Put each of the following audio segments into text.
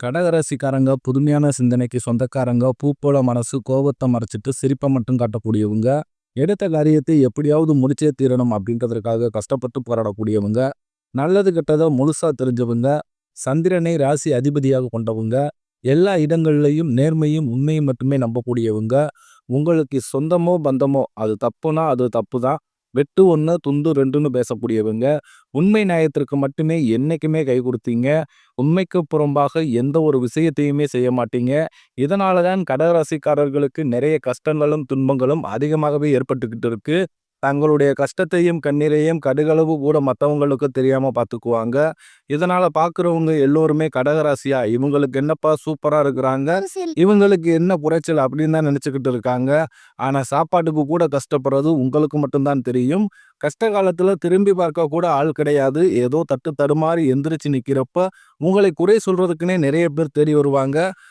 கடகராசிக்காரங்க புதுமையான சிந்தனைக்கு சொந்தக்காரங்க பூப்போல மனசு கோபத்தை மறைச்சிட்டு சிரிப்பை மட்டும் காட்டக்கூடியவங்க எடுத்த காரியத்தை எப்படியாவது முடிச்சே தீரணும் அப்படின்றதுக்காக கஷ்டப்பட்டு போராடக்கூடியவங்க நல்லது கெட்டதை முழுசாக தெரிஞ்சவங்க சந்திரனை ராசி அதிபதியாக கொண்டவங்க எல்லா இடங்கள்லையும் நேர்மையும் உண்மையும் மட்டுமே நம்பக்கூடியவங்க உங்களுக்கு சொந்தமோ பந்தமோ அது தப்புனா அது தப்பு தான் வெட்டு ஒன்று துண்டு ரெண்டுன்னு பேசக்கூடியவங்க உண்மை நியாயத்திற்கு மட்டுமே என்றைக்குமே கை கொடுத்தீங்க. உண்மைக்கு புறம்பாக எந்த ஒரு விஷயத்தையுமே செய்ய மாட்டீங்க. இதனால தான் கடகராசிக்காரர்களுக்கு நிறைய கஷ்டங்களும் துன்பங்களும் அதிகமாகவே ஏற்பட்டுக்கிட்டு இருக்குது தங்களுடைய கஷ்டத்தையும் கண்ணீரையும் கடுகளவு கூட மற்றவங்களுக்கு தெரியாம பார்த்துக்குவாங்க இதனால பார்க்குறவங்க எல்லோருமே கடகராசியா. இவங்களுக்கு என்னப்பா சூப்பரா இருக்கிறாங்க. இவங்களுக்கு என்ன குறைச்சல் அப்படின்னு தான் நினச்சிக்கிட்டு இருக்காங்க. ஆனால் சாப்பாட்டுக்கு கூட கஷ்டப்படுறது உங்களுக்கு மட்டும்தான் தெரியும். கஷ்ட காலத்துல திரும்பி பார்க்க கூட ஆள் கிடையாது. ஏதோ தட்டு தடுமாறி எந்திரிச்சு நிக்கிறப்ப உங்களை குறை சொல்றதுக்குன்னே நிறைய பேர் தேடி வருவாங்க.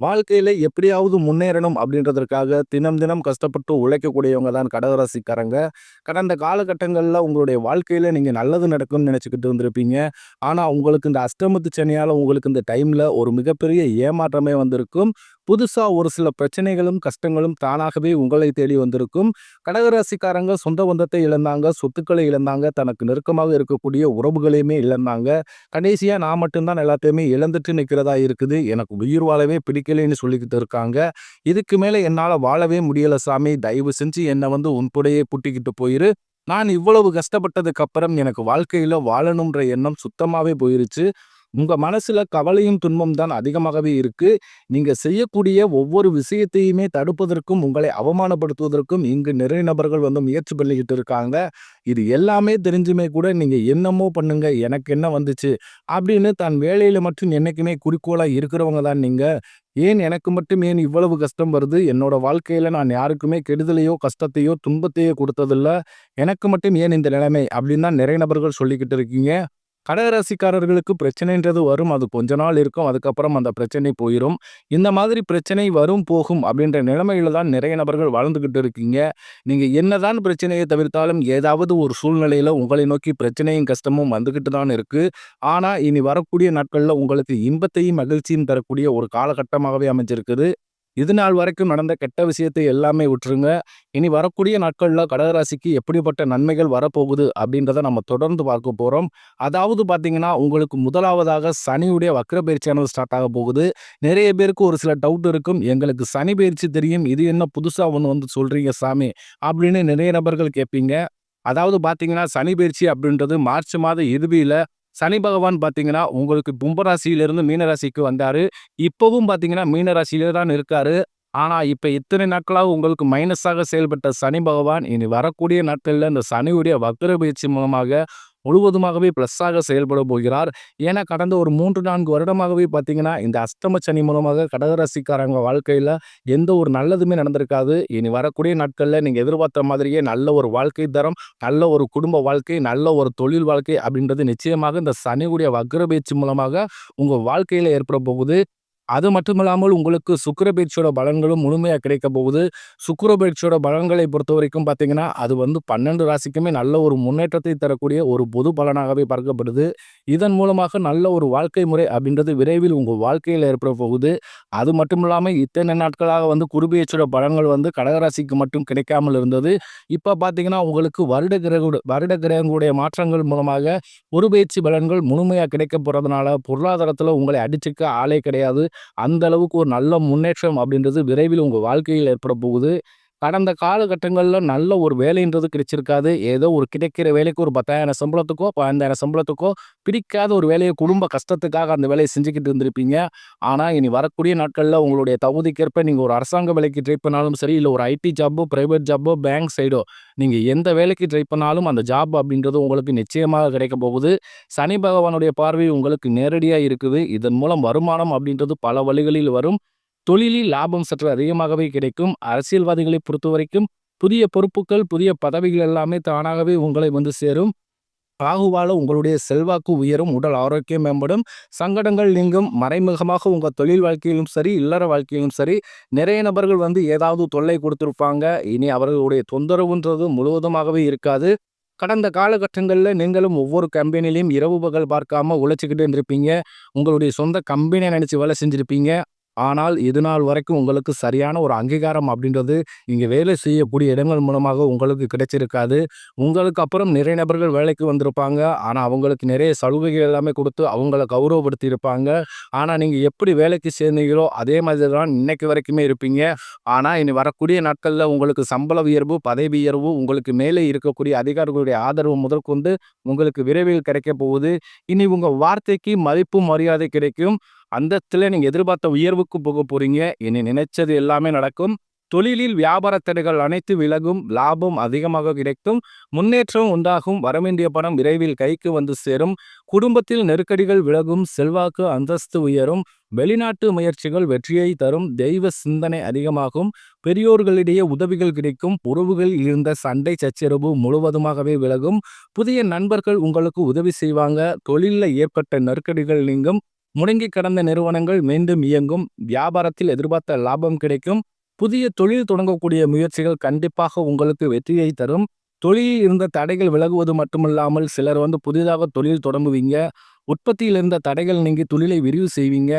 வாழ்க்கையில எப்படியாவது முன்னேறணும் அப்படின்றதற்காக தினம் தினம் கஷ்டப்பட்டு உழைக்கக்கூடியவங்க தான் கடகராசிக்காரங்க. கடந்த காலகட்டங்களில் உங்களுடைய வாழ்க்கையில நீங்கள் நல்லது நடக்கும்னு நினச்சிக்கிட்டு வந்திருப்பீங்க ஆனால் உங்களுக்கு இந்த அஷ்டமத்து சனியால உங்களுக்கு இந்த டைமில் ஒரு மிகப்பெரிய ஏமாற்றமே வந்திருக்கும். புதுசாக ஒரு சில பிரச்சனைகளும் கஷ்டங்களும் தானாகவே உங்களை தேடி வந்திருக்கும். கடகராசிக்காரங்க சொந்த பந்தத்தை இழந்தாங்க சொத்துக்களை இழந்தாங்க தனக்கு நெருக்கமாக இருக்கக்கூடிய உறவுகளையுமே இழந்தாங்க. கடைசியாக நான் மட்டும்தான் எல்லாத்தையுமே இழந்துட்டு நிற்கிறதா இருக்குது. எனக்கு உயிர் வாழவே பிடிக்கலைன்னு சொல்லிக்கிட்டு இருக்காங்க. இதுக்கு மேலே என்னால் வாழவே முடியலை சாமி. தயவு செஞ்சு என்னை வந்து உன்புடையே புட்டிக்கிட்டு போயிரு. நான் இவ்வளவு கஷ்டப்பட்டதுக்கு அப்புறம் எனக்கு வாழ்க்கையில் வாழணுன்ற எண்ணம் சுத்தமாகவே போயிருச்சு. உங்கள் மனசில் கவலையும் துன்பம் தான் அதிகமாகவே இருக்குது நீங்கள் செய்யக்கூடிய ஒவ்வொரு விஷயத்தையுமே தடுப்பதற்கும் உங்களை அவமானப்படுத்துவதற்கும் இங்கு நிறைய நபர்கள் வந்து முயற்சி பண்ணிக்கிட்டு இருக்காங்க. இது எல்லாமே தெரிஞ்சுமே கூட நீங்கள் என்னமோ பண்ணுங்க எனக்கு என்ன வந்துச்சு அப்படின்னு தன் வேலையில் மட்டும் என்றைக்குமே குறிக்கோளாக இருக்கிறவங்க தான் நீங்கள் ஏன் எனக்கு மட்டும் ஏன் இவ்வளவு கஷ்டம் வருது? என்னோட வாழ்க்கையில் நான் யாருக்குமே கெடுதலையோ கஷ்டத்தையோ துன்பத்தையோ கொடுத்ததில்ல. எனக்கு மட்டும் ஏன் இந்த நிலைமை அப்படின்னு தான் நிறைய நபர்கள் சொல்லிக்கிட்டு இருக்கீங்க. கடகராசிக்காரர்களுக்கு பிரச்சனைன்றது வரும். அது கொஞ்ச நாள் இருக்கும். அதுக்கப்புறம் அந்த பிரச்சனை போயிடும் இந்த மாதிரி பிரச்சனை வரும் போகும் அப்படின்ற நிலைமையில தான் நிறைய நபர்கள் வாழ்ந்துக்கிட்டு இருக்கீங்க. நீங்கள் என்னதான் பிரச்சனையை தவிர்த்தாலும் ஏதாவது ஒரு சூழ்நிலையில் உங்களை நோக்கி பிரச்சனையும் கஷ்டமும் வந்துக்கிட்டு தான் இருக்குது ஆனால் இனி வரக்கூடிய நாட்களில் உங்களுக்கு இன்பத்தையும் மகிழ்ச்சியும் தரக்கூடிய ஒரு காலகட்டமாகவே அமைஞ்சிருக்குது. இது நாள் வரைக்கும் நடந்த கெட்ட விஷயத்தை எல்லாமே விட்டுருங்க. இனி வரக்கூடிய நாட்களில் கடகராசிக்கு எப்படிப்பட்ட நன்மைகள் வரப்போகுது அப்படின்றத நம்ம தொடர்ந்து பார்க்க போகிறோம் அதாவது பார்த்தீங்கன்னா உங்களுக்கு முதலாவதாக சனியுடைய வக்ர பயிற்சியானது ஸ்டார்ட் ஆக போகுது. நிறைய பேருக்கு ஒரு சில டவுட் இருக்கும். எங்களுக்கு சனி பயிற்சி தெரியும். இது என்ன புதுசாக ஒன்று வந்து சொல்கிறீங்க சாமி அப்படின்னு நிறைய நபர்கள் கேட்பீங்க. அதாவது பார்த்தீங்கன்னா சனி பயிற்சி அப்படின்றது மார்ச் மாத இறுதியில் சனி பகவான் பார்த்தீங்கன்னா உங்களுக்கு கும்பராசியிலிருந்து மீனராசிக்கு வந்தார். இப்போவும் பார்த்தீங்கன்னா மீனராசியில தான் இருக்காரு. ஆனால் இப்போ இத்தனை நாட்களாக உங்களுக்கு மைனஸாக செயல்பட்ட சனி பகவான் இனி வரக்கூடிய நாட்களில் இந்த சனியுடைய வக்ர பயிற்சி மூலமாக முழுவதுமாகவே ப்ளஸ்ஸாக செயல்பட போகிறார். ஏன்னா கடந்த ஒரு மூன்று நான்கு வருடமாகவே பார்த்தீங்கன்னா இந்த அஷ்டம சனி மூலமாக கடகராசிக்காரங்க வாழ்க்கையில் எந்த ஒரு நல்லதுமே நடந்திருக்காது. இனி வரக்கூடிய நாட்களில் நீங்கள் எதிர்பார்த்த மாதிரியே நல்ல ஒரு வாழ்க்கை தரம் நல்ல ஒரு குடும்ப வாழ்க்கை நல்ல ஒரு தொழில் வாழ்க்கை அப்படின்றது நிச்சயமாக இந்த சனியுடைய வக்ர பேச்சு மூலமாக உங்கள் வாழ்க்கையில் ஏற்பட போகுது. அது மட்டுமில்லாமல் உங்களுக்கு சுக்கிர பயிற்சியோட பலன்களும் முழுமையாக கிடைக்க போகுது. சுக்கிர பயிற்சியோட பலன்களை பொறுத்த வரைக்கும் பார்த்தீங்கன்னா அது வந்து பன்னெண்டு ராசிக்குமே நல்ல ஒரு முன்னேற்றத்தை தரக்கூடிய ஒரு பொது பலனாகவே பார்க்கப்படுது. இதன் மூலமாக நல்ல ஒரு வாழ்க்கை முறை அப்படின்றது விரைவில் உங்கள் வாழ்க்கையில் ஏற்பட போகுது. அது மட்டும் இல்லாமல் இத்தனை நாட்களாக வந்து குருபெயர்ச்சியோட பலன்கள் வந்து கடகராசிக்கு மட்டும் கிடைக்காமல் இருந்தது. இப்போ பார்த்தீங்கன்னா உங்களுக்கு வருட கிரக வருட கிரகங்களுடைய மாற்றங்கள் மூலமாக குருபெயர்ச்சி பலன்கள் முழுமையாக கிடைக்க போகிறதுனால பொருளாதாரத்தில் உங்களை அடிச்சுக்க ஆளே கிடையாது. அந்த அளவுக்கு ஒரு நல்ல முன்னேற்றம் அப்படின்றது விரைவில் உங்கள் வாழ்க்கையில் ஏற்பட போகுது. கடந்த காலகட்டங்களில் நல்ல ஒரு வேலைன்றது கிடைச்சிருக்காது. ஏதோ ஒரு கிடைக்கிற வேலைக்கு ஒரு பத்தாயிரம் சம்பளத்துக்கோ பதினஞ்சாயிரம் சம்பளத்துக்கோ பிடிக்காத ஒரு வேலையை குடும்ப கஷ்டத்துக்காக அந்த வேலையை செஞ்சுக்கிட்டு இருந்திருப்பீங்க. ஆனால் இனி வரக்கூடிய நாட்களில் உங்களுடைய தகுதிக்கேற்ப நீங்கள் ஒரு அரசாங்க வேலைக்கு ட்ரை பண்ணாலும் சரி இல்லை ஒரு ஐடி ஜாப்போ ப்ரைவேட் ஜாப்போ பேங்க் சைடோ நீங்கள் எந்த வேலைக்கு ட்ரை பண்ணாலும் அந்த ஜாப் அப்படின்றது உங்களுக்கு நிச்சயமாக கிடைக்க போகுது. சனி பகவானுடைய பார்வை உங்களுக்கு நேரடியாக இருக்குது. இதன் மூலம் வருமானம் அப்படின்றது பல வழிகளில் வரும். தொழிலில் லாபம் சற்று அதிகமாகவே கிடைக்கும். அரசியல்வாதிகளை பொறுத்த வரைக்கும் புதிய பொறுப்புகள் புதிய பதவிகள் எல்லாமே தானாகவே உங்களை வந்து சேரும். ராகுவால உங்களுடைய செல்வாக்கு உயரும் உடல் ஆரோக்கியம் மேம்படும். சங்கடங்கள் நீங்கும் மறைமுகமாக உங்கள் தொழில் வாழ்க்கையிலும் சரி இல்லற வாழ்க்கையிலும் சரி நிறைய நபர்கள் வந்து ஏதாவது தொல்லை கொடுத்துருப்பாங்க. இனி அவர்களுடைய தொந்தரவுன்றது முழுவதுமாகவே இருக்காது. கடந்த காலகட்டங்களில் நீங்களும் ஒவ்வொரு கம்பெனிலையும் இரவு பகல் பார்க்காம உழைச்சிக்கிட்டு இருந்திருப்பீங்க. உங்களுடைய சொந்த கம்பெனியை நினச்சி வேலை செஞ்சுருப்பீங்க. ஆனால் இது நாள் வரைக்கும் உங்களுக்கு சரியான ஒரு அங்கீகாரம் அப்படின்றது இங்கே வேலை செய்யக்கூடிய இடங்கள் மூலமாக உங்களுக்கு கிடைச்சிருக்காது. உங்களுக்கு அப்புறம் நிறைய நபர்கள் வேலைக்கு வந்திருப்பாங்க. ஆனால் அவங்களுக்கு நிறைய சலுகைகள் எல்லாமே கொடுத்து அவங்கள கௌரவப்படுத்தி இருப்பாங்க ஆனால் நீங்கள் எப்படி வேலைக்கு சேர்ந்தீங்களோ அதே மாதிரி தான் இன்னைக்கு வரைக்குமே இருப்பீங்க. ஆனால் இனி வரக்கூடிய நாட்களில் உங்களுக்கு சம்பள உயர்வு பதவி உயர்வு உங்களுக்கு மேலே இருக்கக்கூடிய அதிகாரிகளுடைய ஆதரவு முதற்கொண்டு உங்களுக்கு விரைவில் கிடைக்க போகுது. இனி உங்கள் வார்த்தைக்கு மதிப்பு மரியாதை கிடைக்கும். அந்தத்தில் நீங்கள் எதிர்பார்த்த உயர்வுக்கு போக போகிறீங்க இனி நினைச்சது எல்லாமே நடக்கும். தொழிலில் வியாபார தடைகள் அனைத்து விலகும் லாபம் அதிகமாக கிடைக்கும். முன்னேற்றம் உண்டாகும். வரவேண்டிய பணம் விரைவில் கைக்கு வந்து சேரும். குடும்பத்தில் நெருக்கடிகள் விலகும். செல்வாக்கு அந்தஸ்து உயரும். வெளிநாட்டு முயற்சிகள் வெற்றியை தரும். தெய்வ சிந்தனை அதிகமாகும். பெரியோர்களிடையே உதவிகள் கிடைக்கும். உறவுகளில் இருந்த சண்டை சச்சரவு முழுவதுமாகவே விலகும். புதிய நண்பர்கள் உங்களுக்கு உதவி செய்வாங்க. தொழிலில் ஏற்பட்ட நெருக்கடிகள் நீங்கும். முடங்கி கடந்த நிறுவனங்கள் மீண்டும் இயங்கும். வியாபாரத்தில் எதிர்பார்த்த லாபம் கிடைக்கும். புதிய தொழில் தொடங்கக்கூடிய முயற்சிகள் கண்டிப்பாக உங்களுக்கு வெற்றியை தரும். தொழிலில் இருந்த தடைகள் விலகுவது மட்டுமல்லாமல் சிலர் வந்து புதிதாக தொழில் தொடங்குவீங்க. உற்பத்தியில் இருந்த தடைகள் நீங்கள் தொழிலை விரிவு செய்வீங்க.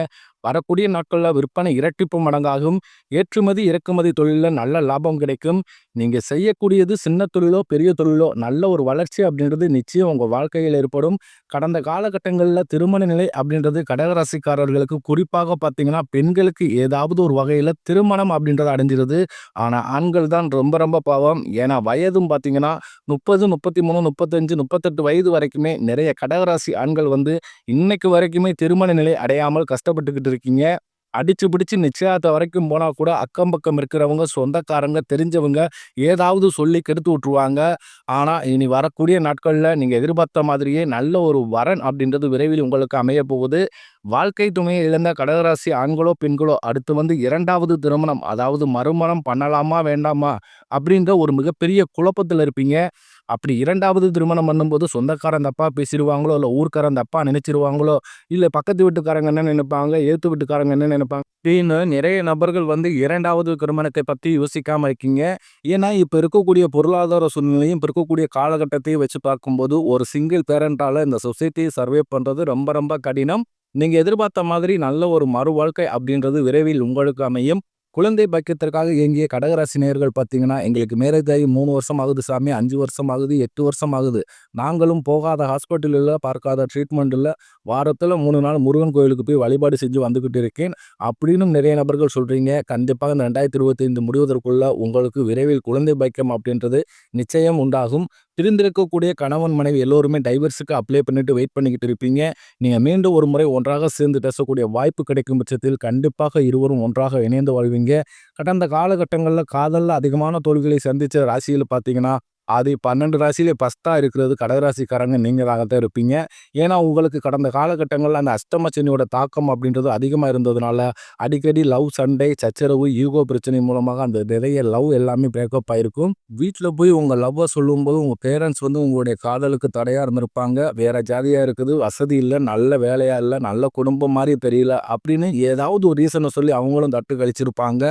வரக்கூடிய நாட்களில் விற்பனை இரட்டிப்பு மடங்காகும். ஏற்றுமதி இறக்குமதி தொழிலில் நல்ல லாபம் கிடைக்கும். நீங்கள் செய்யக்கூடியது சின்ன தொழிலோ பெரிய தொழிலோ நல்ல ஒரு வளர்ச்சி அப்படின்றது நிச்சயம் உங்கள் வாழ்க்கையில் ஏற்படும். கடந்த காலகட்டங்களில் திருமண நிலை அப்படின்றது கடகராசிக்காரர்களுக்கு குறிப்பாக பார்த்தீங்கன்னா பெண்களுக்கு ஏதாவது ஒரு வகையில் திருமணம் அப்படின்றது அடைஞ்சிருது. ஆனால் ஆண்கள் தான் ரொம்ப ரொம்ப பாவம். ஏன்னா வயதும் பார்த்தீங்கன்னா முப்பது முப்பத்தி மூணு முப்பத்தஞ்சு முப்பத்தெட்டு வயது வரைக்குமே நிறைய கடகராசி ஆண்கள் வந்து இன்னைக்கு வரைக்குமே திருமண நிலை அடையாமல் கஷ்டப்பட்டுக்கிட்டு இருக்கீங்க. அடிச்சு பிடிச்சு நிச்சயத்தை வரைக்கும் போனால் கூட அக்கம் பக்கம் இருக்கிறவங்க சொந்தக்காரங்க தெரிஞ்சவங்க ஏதாவது சொல்லி கெடுத்து விட்ருவாங்க ஆனால் இனி வரக்கூடிய நாட்களில் நீங்கள் எதிர்பார்த்த மாதிரியே நல்ல ஒரு வரன் அப்படின்றது விரைவில் உங்களுக்கு அமைய போகுது வாழ்க்கை துணையை இழந்த கடகராசி ஆண்களோ பெண்களோ அடுத்து வந்து இரண்டாவது திருமணம் அதாவது மறுமணம் பண்ணலாமா வேண்டாமா அப்படின்ற ஒரு மிகப்பெரிய குழப்பத்தில் இருப்பீங்க. அப்படி இரண்டாவது திருமணம் பண்ணும்போது சொந்தக்காரன் தப்பா பேசிடுவாங்களோ இல்லை ஊர்க்காரன் தப்பா நினைச்சிருவாங்களோ இல்லை பக்கத்து வீட்டுக்காரங்க என்ன நினைப்பாங்க ஏத்து வீட்டுக்காரங்க என்ன நினைப்பாங்க அப்படின்னு நிறைய நபர்கள் வந்து இரண்டாவது திருமணத்தை பற்றி யோசிக்காமல் இருக்கீங்க. ஏன்னா இப்போ இருக்கக்கூடிய பொருளாதார சூழ்நிலையும் இப்போ இருக்கக்கூடிய காலகட்டத்தையும் வச்சு பார்க்கும்போது ஒரு சிங்கிள் பேரண்டால் இந்த சொசைட்டியை சர்வே பண்ணுறது ரொம்ப ரொம்ப கடினம். நீங்கள் எதிர்பார்த்த மாதிரி நல்ல ஒரு மறு வாழ்க்கை அப்படின்றது விரைவில் உங்களுக்கு அமையும். குழந்தை பாக்கியத்திற்காக இயங்கிய கடகராசி நேர்கள் பார்த்தீங்கன்னா எங்களுக்கு மேரேஜ் ஆகி மூணு வருஷம் ஆகுது சாமி அஞ்சு வருஷம் ஆகுது எட்டு வருஷம் ஆகுது. நாங்களும் போகாத ஹாஸ்பிட்டலில் பார்க்காத ட்ரீட்மெண்ட் இல்லை வாரத்தில் மூணு நாள் முருகன் கோயிலுக்கு போய் வழிபாடு செஞ்சு வந்துக்கிட்டு இருக்கேன். அப்படின்னு நிறைய நபர்கள் சொல்கிறீங்க கண்டிப்பாக இந்த ரெண்டாயிரத்தி இருபத்தைந்து முடிவதற்குள்ள உங்களுக்கு விரைவில் குழந்தை பாக்கியம் அப்படின்றது நிச்சயம் உண்டாகும். பிரிந்திருக்கக்கூடிய கணவன் மனைவி எல்லோருமே டைவர்ஸுக்கு அப்ளை பண்ணிட்டு வெயிட் பண்ணிக்கிட்டு இருப்பீங்க. நீங்கள் மீண்டும் ஒரு முறை ஒன்றாக சேர்ந்து பேசக்கூடிய வாய்ப்பு கிடைக்கும் பட்சத்தில் கண்டிப்பாக இருவரும் ஒன்றாக இணைந்து வாழ்வீங்க. கடந்த காலகட்டங்களில் காதலில் அதிகமான தோல்விகளை சந்தித்த ராசியில் பார்த்தீங்கன்னா அது பன்னெண்டு ராசியிலே ஃபஸ்ட்டாக இருக்கிறது. கடகராசிக்காரங்க நீங்களாகத்தான் இருப்பீங்க ஏன்னா உங்களுக்கு கடந்த காலகட்டங்களில் அந்த அஷ்டமச்சனியோட தாக்கம் அப்படின்றது அதிகமாக இருந்ததுனால அடிக்கடி லவ் சண்டை சச்சரவு ஈகோ பிரச்சனை மூலமாக அந்த நிறைய லவ் எல்லாமே பிரேக்கப் ஆகிருக்கும் வீட்டில் போய் உங்கள் லவ்வை சொல்லும்போது உங்கள் பேரண்ட்ஸ் வந்து உங்களுடைய காதலுக்கு தடையாக இருந்திருப்பாங்க. வேற ஜாதியாக இருக்குது வசதி இல்லை நல்ல வேலையாக இல்லை நல்ல குடும்பம் மாதிரி தெரியல அப்படின்னு ஏதாவது ஒரு ரீசனை சொல்லி அவங்களும் தட்டு கழிச்சிருப்பாங்க.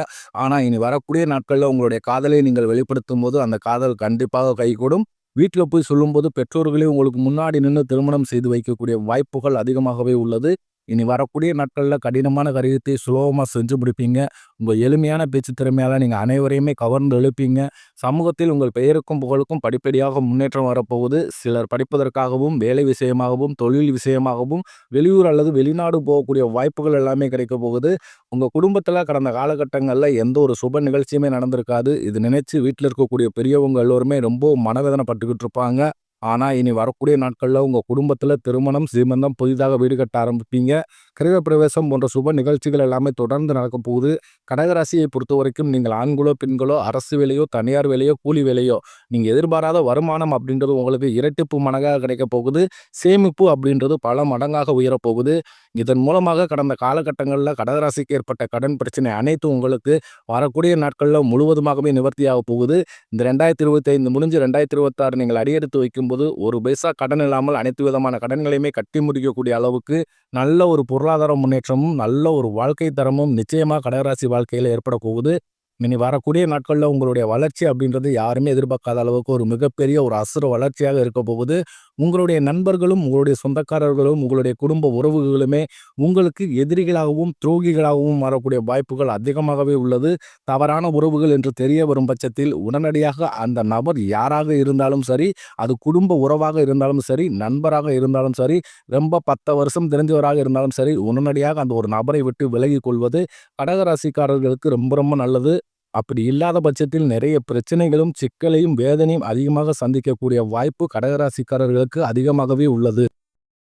ஆனால் இனி வரக்கூடிய நாட்களில் உங்களுடைய காதலை நீங்கள் வெளிப்படுத்தும் போது அந்த காதல் கண்டிப்பாக கை கைகூடும் வீட்டில் போய் சொல்லும்போது பெற்றோர்களே உங்களுக்கு முன்னாடி நின்று திருமணம் செய்து வைக்கக்கூடிய வாய்ப்புகள் அதிகமாகவே உள்ளது. இனி வரக்கூடிய நாட்களில் கடினமான காரியத்தை சுலபமாக செஞ்சு முடிப்பீங்க. உங்கள் எளிமையான பேச்சு திறமையால் நீங்கள் அனைவரையுமே கவர்ந்து எழுப்பீங்க. சமூகத்தில் உங்கள் பெயருக்கும் புகழுக்கும் படிப்படியாக முன்னேற்றம் வரப்போகுது. சிலர் படிப்பதற்காகவும் வேலை விஷயமாகவும் தொழில் விஷயமாகவும் வெளியூர் அல்லது வெளிநாடு போகக்கூடிய வாய்ப்புகள் எல்லாமே கிடைக்க போகுது. உங்கள் குடும்பத்தில் கடந்த காலகட்டங்களில் எந்த ஒரு சுப நிகழ்ச்சியுமே நடந்திருக்காது. இது நினைச்சு வீட்டில் இருக்கக்கூடிய பெரியவங்க எல்லோருமே ரொம்ப மனவேதனைப்பட்டுக்கிட்டு இருப்பாங்க. ஆனால் இனி வரக்கூடிய நாட்களில் உங்கள் குடும்பத்தில் திருமணம் சீமந்தம் புதிதாக வீடு கட்ட ஆரம்பிப்பீங்க. கிரக பிரவேசம் போன்ற சுப நிகழ்ச்சிகள் எல்லாமே தொடர்ந்து நடக்க போகுது. கடகராசியை பொறுத்த வரைக்கும் நீங்கள் ஆண்களோ பெண்களோ அரசு வேலையோ தனியார் வேலையோ கூலி வேலையோ நீங்கள் எதிர்பாராத வருமானம் அப்படின்றது உங்களுக்கு இரட்டிப்பு மடங்காக கிடைக்க போகுது. சேமிப்பு அப்படின்றது பல மடங்காக உயரப்போகுது. இதன் மூலமாக கடந்த காலகட்டங்களில் கடகராசிக்கு ஏற்பட்ட கடன் பிரச்சனை அனைத்தும் உங்களுக்கு வரக்கூடிய நாட்களில் முழுவதுமாகவே நிவர்த்தியாக போகுது. இந்த ரெண்டாயிரத்தி இருபத்தி ஐந்து முடிஞ்சு ரெண்டாயிரத்தி இருபத்தாறு நீங்கள் அடியெடுத்து வைக்கும் பார்க்கும்போது ஒரு பைசா கடன் இல்லாமல் அனைத்து விதமான கடன்களையுமே கட்டி முடிக்கக்கூடிய அளவுக்கு நல்ல ஒரு பொருளாதார முன்னேற்றமும் நல்ல ஒரு வாழ்க்கை தரமும் நிச்சயமாக கடகராசி வாழ்க்கையில் ஏற்பட போகுது. இனி வரக்கூடிய நாட்களில் உங்களுடைய வளர்ச்சி அப்படின்றது யாருமே எதிர்பார்க்காத அளவுக்கு ஒரு மிகப்பெரிய ஒரு அசுர வளர்ச்சியாக இருக்க போகுது. உங்களுடைய நண்பர்களும் உங்களுடைய சொந்தக்காரர்களும் உங்களுடைய குடும்ப உறவுகளுமே உங்களுக்கு எதிரிகளாகவும் துரோகிகளாகவும் வரக்கூடிய வாய்ப்புகள் அதிகமாகவே உள்ளது. தவறான உறவுகள் என்று தெரிய வரும் பட்சத்தில் உடனடியாக அந்த நபர் யாராக இருந்தாலும் சரி அது குடும்ப உறவாக இருந்தாலும் சரி நண்பராக இருந்தாலும் சரி ரொம்ப பத்து வருஷம் தெரிஞ்சவராக இருந்தாலும் சரி உடனடியாக அந்த ஒரு நபரை விட்டு விலகி கொள்வது கடகராசிக்காரர்களுக்கு ரொம்ப ரொம்ப நல்லது. அப்படி இல்லாத பட்சத்தில் நிறைய பிரச்சனைகளும் சிக்கலையும் வேதனையும் அதிகமாக சந்திக்கக்கூடிய வாய்ப்பு கடகராசிக்காரர்களுக்கு அதிகமாகவே உள்ளது.